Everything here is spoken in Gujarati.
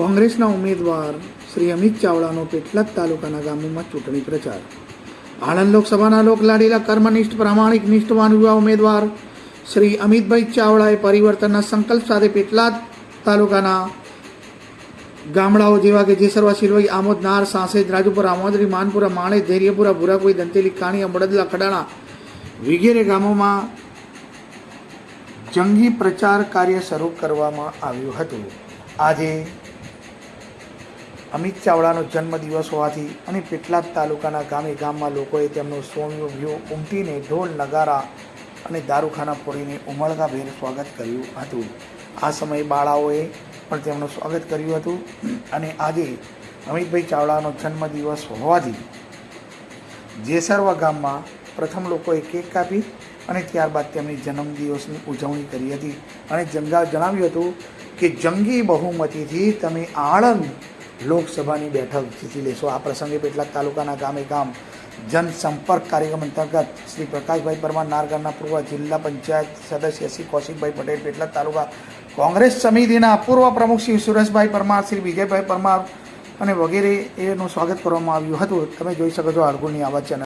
કોંગ્રેસના ઉમેદવાર શ્રી અમિત ચાવડાનો પેટલાદ તાલુકાના ગામોમાં ચૂંટણી પ્રચાર. આણંદ લોકસભાના લોકલાડીલા કર્મનિષ્ઠ પ્રામાણિક નિષ્ઠવાન યુવા ઉમેદવાર શ્રી અમિતભાઈ ચાવડાએ પરિવર્તનના સંકલ્પ સાથે પેટલાદ તાલુકાના ગામડાઓ જેવા કે જેસરવા શિલવાઈ આમોદ, નાર સાંસેજ રાજુપુરા, આમોદરી, માનપુરા માણેજ ધૈર્યપુરા ભુરાકોઈ દંતેલી કાણિયા બળદલા ખડાણા વગેરે ગામોમાં જંગી પ્રચાર કાર્ય શરૂ કરવામાં આવ્યું હતું. આજે અમિત ચાવડાનો જન્મદિવસ હોવાથી અને પેટલાદ તાલુકાના ગામે ગામમાં લોકોએ તેમનો સોમ્યું વ્યૂ ઉમટીને ઢોલ, નગારા અને દારૂખાના ફોડીને ઉમળકાભેર સ્વાગત કર્યું હતું. આ સમયે બાળાઓએ પણ તેમનું સ્વાગત કર્યું હતું અને આજે અમિતભાઈ ચાવડાનો જન્મદિવસ હોવાથી જેસરવા ગામમાં પ્રથમ લોકોએ કેક કાપી અને ત્યારબાદ તેમની જન્મદિવસની ઉજવણી કરી હતી. અને જંગા જણાવ્યું હતું કે, જંગી બહુમતીથી તમે આણંદ લોકસભાની બેઠક જીતી લેશો. આ પ્રસંગે પેટલાદ તાલુકાના ગામે ગામ જનસંપર્ક કાર્યક્રમ અંતર્ગત શ્રી પ્રકાશભાઈ પરમાર નારગરના પૂર્વ જિલ્લા પંચાયત સદસ્ય શ્રી કૌશિકભાઈ પટેલ, પેટલાદ તાલુકા કોંગ્રેસ સમિતિના પૂર્વ પ્રમુખ શ્રી સુરેશભાઈ પરમાર, શ્રી વિજયભાઈ પરમાર અને વગેરે એનું સ્વાગત કરવામાં આવ્યું હતું. તમે જોઈ શકો છો આળગુની આવાજ ચેનલ.